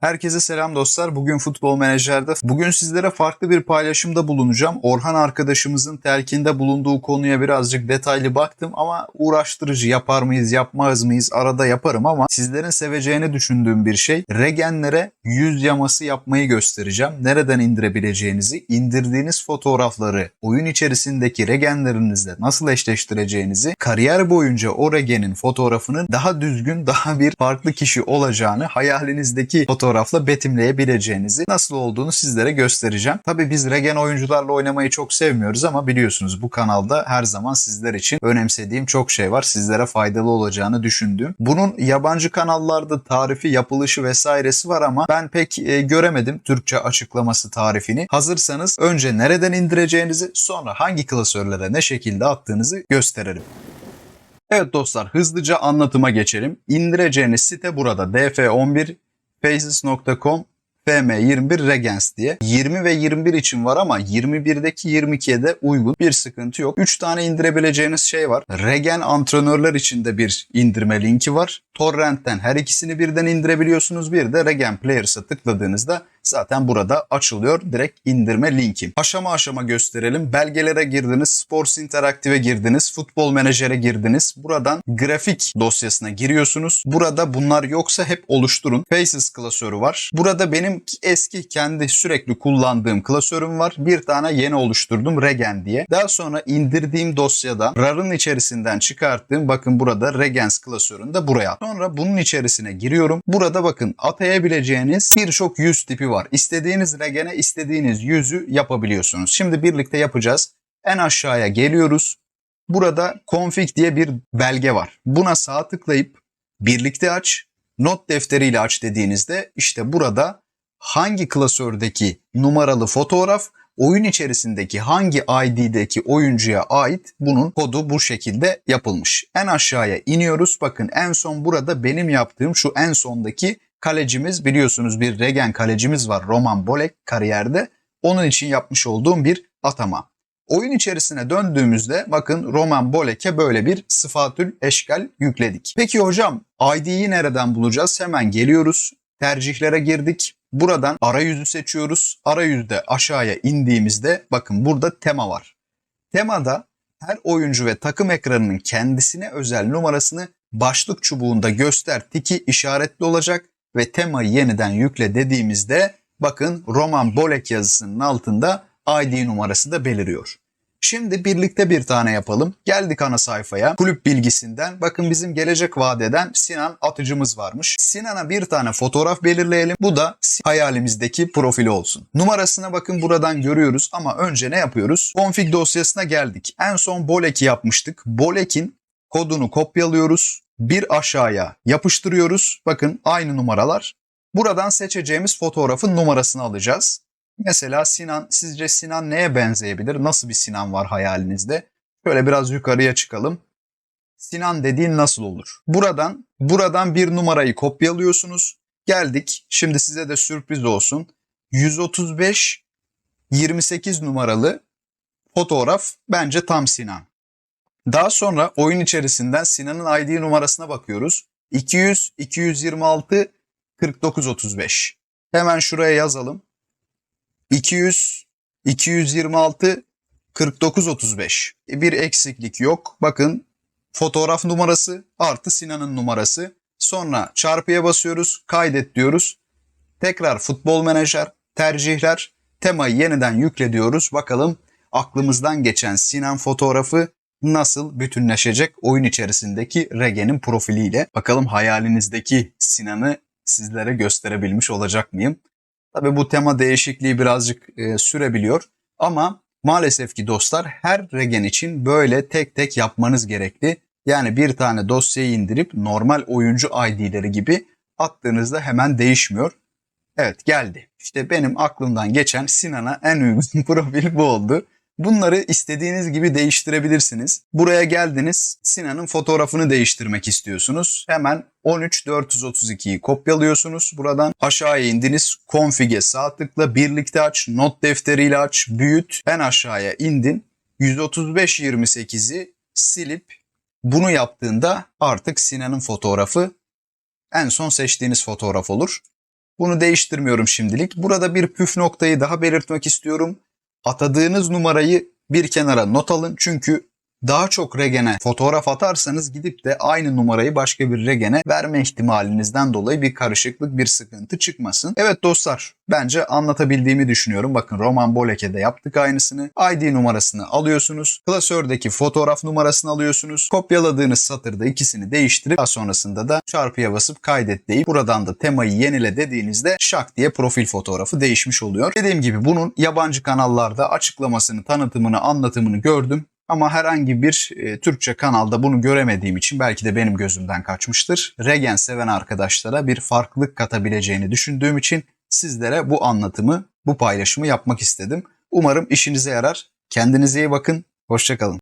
Herkese selam dostlar. Bugün Futbol Menajer'de bugün sizlere farklı bir paylaşımda bulunacağım. Orhan arkadaşımızın telkinde bulunduğu konuya birazcık detaylı baktım ama uğraştırıcı yapar mıyız yapmaz mıyız arada yaparım ama sizlerin seveceğini düşündüğüm bir şey. Regenlere yüz yaması yapmayı göstereceğim. Nereden indirebileceğinizi, indirdiğiniz fotoğrafları oyun içerisindeki regenlerinizle nasıl eşleştireceğinizi, kariyer boyunca o regenin fotoğrafının daha düzgün, daha bir farklı kişi olacağını hayalinizdeki fotoğrafla betimleyebileceğinizi nasıl olduğunu sizlere göstereceğim. Tabi biz regen oyuncularla oynamayı çok sevmiyoruz ama biliyorsunuz bu kanalda her zaman sizler için önemsediğim çok şey var. Sizlere faydalı olacağını düşündüğüm. Bunun yabancı kanallarda tarifi, yapılışı vesairesi var ama ben pek e, göremedim Türkçe açıklaması tarifini. Hazırsanız önce nereden indireceğinizi sonra hangi klasörlere ne şekilde attığınızı gösterelim. Evet dostlar hızlıca anlatıma geçelim. İndireceğiniz site burada df11 faces.com FM21 Regens diye. 20 ve 21 için var ama 21'deki 22'ye de uygun. Bir sıkıntı yok. 3 tane indirebileceğiniz şey var. Regen antrenörler için de bir indirme linki var. Torrent'ten her ikisini birden indirebiliyorsunuz. Bir de Regen Players'a tıkladığınızda zaten burada açılıyor direkt indirme linki. Aşama aşama gösterelim. Belgelere girdiniz, Sports Interactive'e girdiniz, Futbol Menajer'e girdiniz. Buradan grafik dosyasına giriyorsunuz. Burada bunlar yoksa hep oluşturun. Faces klasörü var. Burada benim eski kendi sürekli kullandığım klasörüm var. Bir tane yeni oluşturdum Regen diye. Daha sonra indirdiğim dosyadan RAR'ın içerisinden çıkarttığım bakın burada Regens klasörünü de buraya. Sonra bunun içerisine giriyorum. Burada bakın atayabileceğiniz birçok yüz tipi var. İstediğiniz regene istediğiniz yüzü yapabiliyorsunuz. Şimdi birlikte yapacağız. En aşağıya geliyoruz. Burada config diye bir belge var. Buna sağ tıklayıp birlikte aç, not defteriyle aç dediğinizde işte burada hangi klasördeki numaralı fotoğraf oyun içerisindeki hangi ID'deki oyuncuya ait bunun kodu bu şekilde yapılmış. En aşağıya iniyoruz. Bakın en son burada benim yaptığım şu en sondaki kalecimiz biliyorsunuz bir regen kalecimiz var Roman Bolek kariyerde. Onun için yapmış olduğum bir atama. Oyun içerisine döndüğümüzde bakın Roman Bolek'e böyle bir sıfatül eşkal yükledik. Peki hocam ID'yi nereden bulacağız? Hemen geliyoruz. Tercihlere girdik. Buradan arayüzü seçiyoruz. Arayüzde aşağıya indiğimizde bakın burada tema var. Temada her oyuncu ve takım ekranının kendisine özel numarasını başlık çubuğunda göster tiki işaretli olacak ve temayı yeniden yükle dediğimizde bakın Roman Bolek yazısının altında ID numarası da beliriyor. Şimdi birlikte bir tane yapalım. Geldik ana sayfaya. Kulüp bilgisinden. Bakın bizim gelecek vadeden Sinan atıcımız varmış. Sinan'a bir tane fotoğraf belirleyelim. Bu da hayalimizdeki profili olsun. Numarasına bakın buradan görüyoruz ama önce ne yapıyoruz? Config dosyasına geldik. En son Bolek'i yapmıştık. Bolek'in kodunu kopyalıyoruz. Bir aşağıya yapıştırıyoruz. Bakın aynı numaralar. Buradan seçeceğimiz fotoğrafın numarasını alacağız. Mesela Sinan, sizce Sinan neye benzeyebilir? Nasıl bir Sinan var hayalinizde? Şöyle biraz yukarıya çıkalım. Sinan dediğin nasıl olur? Buradan, buradan bir numarayı kopyalıyorsunuz. Geldik. Şimdi size de sürpriz olsun. 135 28 numaralı fotoğraf bence tam Sinan. Daha sonra oyun içerisinden Sinan'ın ID numarasına bakıyoruz. 200 226 49 35. Hemen şuraya yazalım. 200 226 49 35. Bir eksiklik yok. Bakın fotoğraf numarası artı Sinan'ın numarası. Sonra çarpıya basıyoruz. Kaydet diyoruz. Tekrar futbol menajer, tercihler, temayı yeniden yükle diyoruz. Bakalım aklımızdan geçen Sinan fotoğrafı nasıl bütünleşecek oyun içerisindeki Regen'in profiliyle. Bakalım hayalinizdeki Sinan'ı sizlere gösterebilmiş olacak mıyım? Tabi bu tema değişikliği birazcık e, sürebiliyor ama maalesef ki dostlar her regen için böyle tek tek yapmanız gerekli. Yani bir tane dosyayı indirip normal oyuncu ID'leri gibi attığınızda hemen değişmiyor. Evet geldi. İşte benim aklımdan geçen Sinan'a en uygun profil bu oldu. Bunları istediğiniz gibi değiştirebilirsiniz. Buraya geldiniz. Sinan'ın fotoğrafını değiştirmek istiyorsunuz. Hemen 13432'yi kopyalıyorsunuz. Buradan aşağıya indiniz. Config'e sağ tıkla birlikte aç. Not defteriyle aç. Büyüt. En aşağıya indin. 13528'i silip bunu yaptığında artık Sinan'ın fotoğrafı en son seçtiğiniz fotoğraf olur. Bunu değiştirmiyorum şimdilik. Burada bir püf noktayı daha belirtmek istiyorum. Atadığınız numarayı bir kenara not alın. Çünkü daha çok regene fotoğraf atarsanız gidip de aynı numarayı başka bir regene verme ihtimalinizden dolayı bir karışıklık, bir sıkıntı çıkmasın. Evet dostlar, bence anlatabildiğimi düşünüyorum. Bakın Roman Boleke'de yaptık aynısını. ID numarasını alıyorsunuz. Klasördeki fotoğraf numarasını alıyorsunuz. Kopyaladığınız satırda ikisini değiştirip daha sonrasında da çarpıya basıp kaydet deyip buradan da temayı yenile dediğinizde şak diye profil fotoğrafı değişmiş oluyor. Dediğim gibi bunun yabancı kanallarda açıklamasını, tanıtımını, anlatımını gördüm. Ama herhangi bir e, Türkçe kanalda bunu göremediğim için belki de benim gözümden kaçmıştır. Regen seven arkadaşlara bir farklılık katabileceğini düşündüğüm için sizlere bu anlatımı, bu paylaşımı yapmak istedim. Umarım işinize yarar. Kendinize iyi bakın. Hoşçakalın.